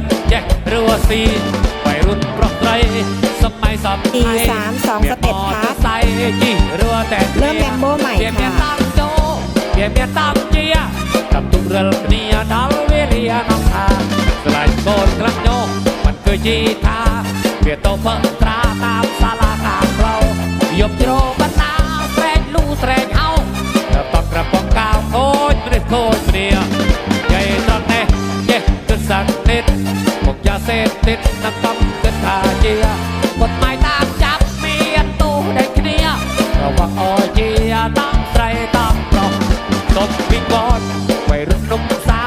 ดแจ็ครัว่ซีไปรุ่นรอกไรสมัยสับไตีสามสองสเต็ปครับใส่ยี่รัวแต่เริ่มแบมโบใหม่ค่ะเบียเบียตามโจเบียเบียตามเจียกับตุ้กเรื่องนี้ดาวเวียน้องทาสลายโซนกระโยงมันคือจีทาเบียโตเฟิ่มตรา ตามสาราตามเรา ยบโจចិត្តតិចនឹងកំគិតថាជាពុតម៉ៃតាមចាប់មានទោសដូចគ្នារវាងអជាតាមស្រីតាមប្រុសទុំពីគាត់វ័យរត់នំសៅ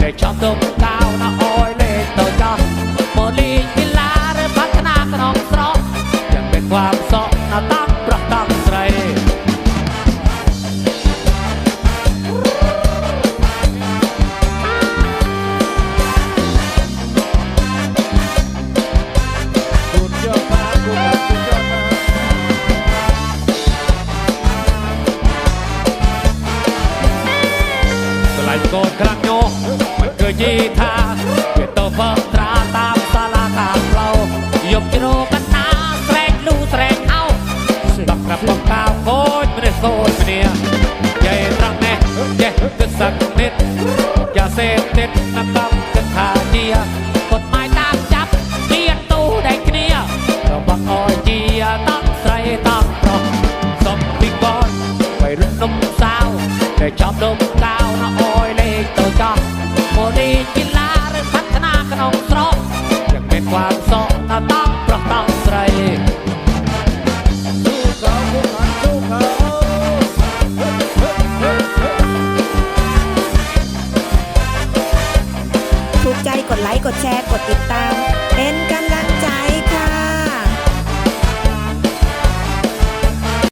តែចាប់ទុំកៅណាអយលេងទៅចាស់មកលេងវិឡាឬបាត់ថ្នាក់ក្នុងស្រុកចាំពេលความសក់ណាតាកូនខ្លាំងញោមិនឃើញយីថាវាទៅផឹកត្រាតាមសាលាតាមផ្លូវយប់ជ្រោកណ្ដាលស្រែកលូស្រែកអោស្ដាប់ក្រាប់បង្កោកូនមិនសូនគ្នាយាយត្រង់នេះចេះគិតសឹកនិតយ៉ាសេតិតណាត់តំគិតថាជាពុតម៉ាយតាមចាប់ទៀតទូដែរគ្នារបស់អោយជាតាំងស្រីតាំងប្រុសសុំពីបងไปรุ่นนมสาวแต่ชอบดมดาวนะโอรีกีลาเรื่องพัฒนาขนมตรอกยังเป็นความสองตาตาปรตังใสูเขาขูเขาถูกใจกดไลค์กดแชร์กดติดตามเป็นกำลังใจ